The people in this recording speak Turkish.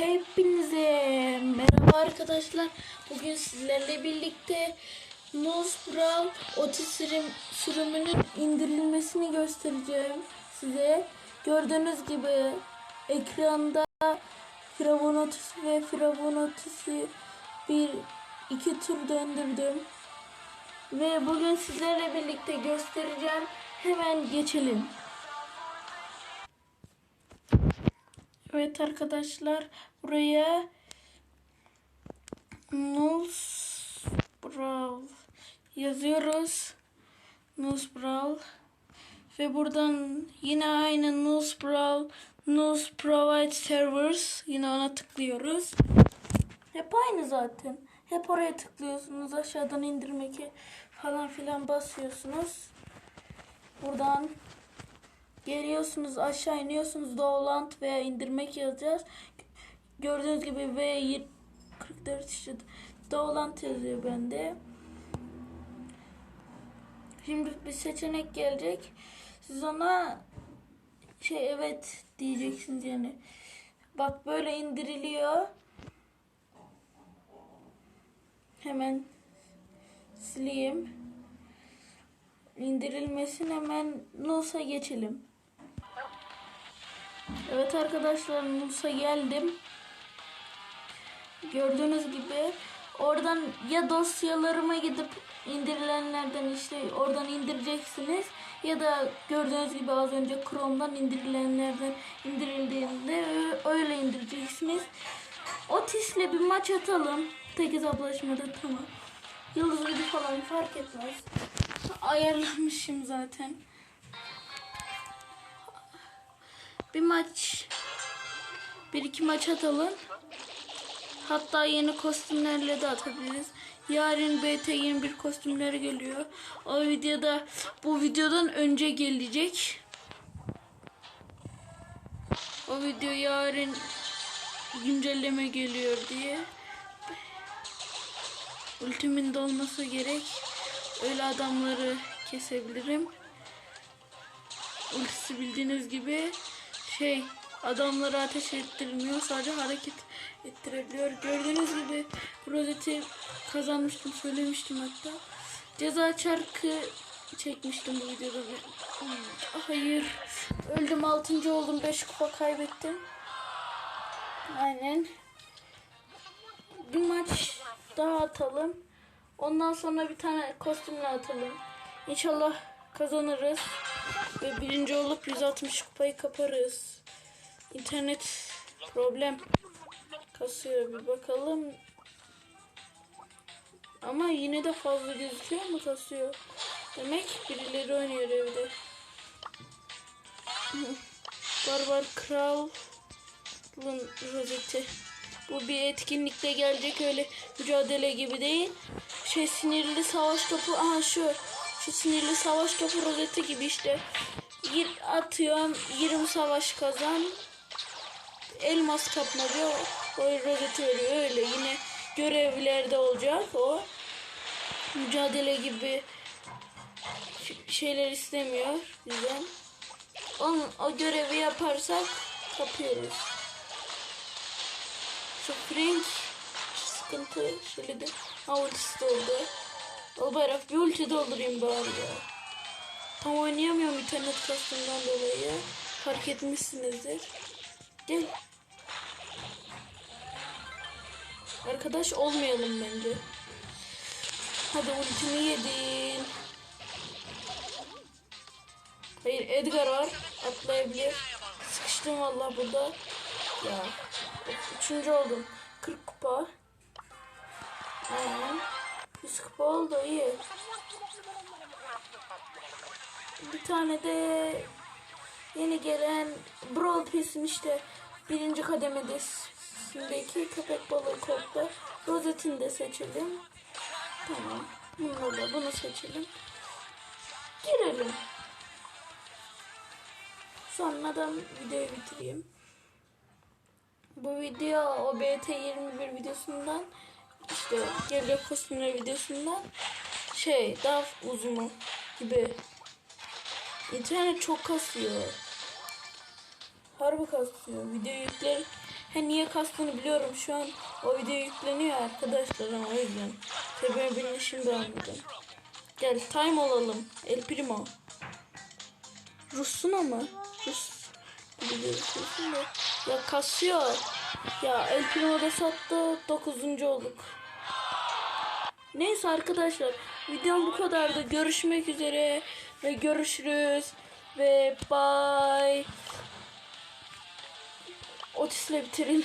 Hepinize merhaba arkadaşlar. Bugün sizlerle birlikte Nose Brown Otis sürüm, sürümünün indirilmesini göstereceğim size. Gördüğünüz gibi ekranda Firavun Otis ve Firavun Otis'i bir iki tur döndürdüm. Ve bugün sizlerle birlikte göstereceğim. Hemen geçelim. Evet arkadaşlar buraya Nusbrawl yazıyoruz. Nusbrawl ve buradan yine aynı Nusbrawl Nus Provide Servers yine ona tıklıyoruz. Hep aynı zaten. Hep oraya tıklıyorsunuz. Aşağıdan indirmeki falan filan basıyorsunuz. Buradan Geliyorsunuz aşağı iniyorsunuz download veya indirmek yazacağız. Gördüğünüz gibi V 44 işte download yazıyor bende. Şimdi bir seçenek gelecek. Siz ona şey evet diyeceksiniz yani. Bak böyle indiriliyor. Hemen sileyim. İndirilmesin hemen Nus'a geçelim. Evet arkadaşlar Nus'a geldim. Gördüğünüz gibi oradan ya dosyalarıma gidip indirilenlerden işte oradan indireceksiniz ya da gördüğünüz gibi az önce Chrome'dan indirilenlerden indirildiğinde öyle indireceksiniz. Otis'le bir maç atalım. Tek hesaplaşmada tamam. Yıldız gücü falan fark etmez. Ayarlamışım zaten. Bir maç bir iki maç atalım. Hatta yeni kostümlerle de atabiliriz. Yarın BT21 kostümleri geliyor. O videoda bu videodan önce gelecek. O video yarın güncelleme geliyor diye. Ultimin dolması gerek. Öyle adamları kesebilirim. Ultisi bildiğiniz gibi şey adamları ateş ettirmiyor sadece hareket ettirebiliyor. Gördüğünüz gibi rozeti kazanmıştım söylemiştim hatta. Ceza çarkı çekmiştim bu videoda. Hayır. Öldüm 6. oldum 5 kupa kaybettim. Aynen. Bir maç daha atalım. Ondan sonra bir tane kostümle atalım. İnşallah kazanırız. Ve birinci olup 160 kupayı kaparız. İnternet problem. Kasıyor bir bakalım. Ama yine de fazla gözüküyor mu kasıyor? Demek birileri oynuyor evde. Barbar Kral'ın rozeti. Bu bir etkinlikte gelecek öyle mücadele gibi değil. Şey sinirli savaş topu. Aha şu. Şu sinirli savaş topu rozeti gibi işte. Gir atıyorum 20 savaş kazan. Elmas kapma diyor. O rozeti veriyor öyle. Yine görevlerde olacak o. Mücadele gibi şeyler istemiyor bizden. Onun, o görevi yaparsak kapıyoruz. Şu Frank sıkıntı şöyle de ha ultisi doldu. O bayrak bir ulti doldurayım bari ya. Tam oynayamıyorum internet kastından dolayı. Fark etmişsinizdir. Gel. Arkadaş olmayalım bence. Hadi ultimi yedin. Hayır Edgar var. Atlayabilir. Sıkıştım vallahi burada. Ya. Üçüncü oldum. 40 kupa. Aynen. 100 kupa oldu iyi. Bir tane de yeni gelen Brawl Pass'in işte birinci kademedeki köpek balığı kodda rozetini de seçelim. Tamam. Bunu da bunu seçelim. Girelim. Sonradan videoyu bitireyim. Bu video o BT21 videosundan işte gelecek kostümler videosundan şey daha uzun gibi. İnternet çok kasıyor. Harbi kasıyor. Video yükler He niye kastığını biliyorum şu an o video yükleniyor arkadaşlar ama o yüzden. Sebebini şimdi anladım. Gel time olalım. El Primo. Rus'un ama. Rus gibi gözüküyorsun da. Ya kasıyor. Ya El Primo sattı. 9. olduk. Neyse arkadaşlar videom bu kadardı. Görüşmek üzere ve görüşürüz ve bye. Otis'le bitirin.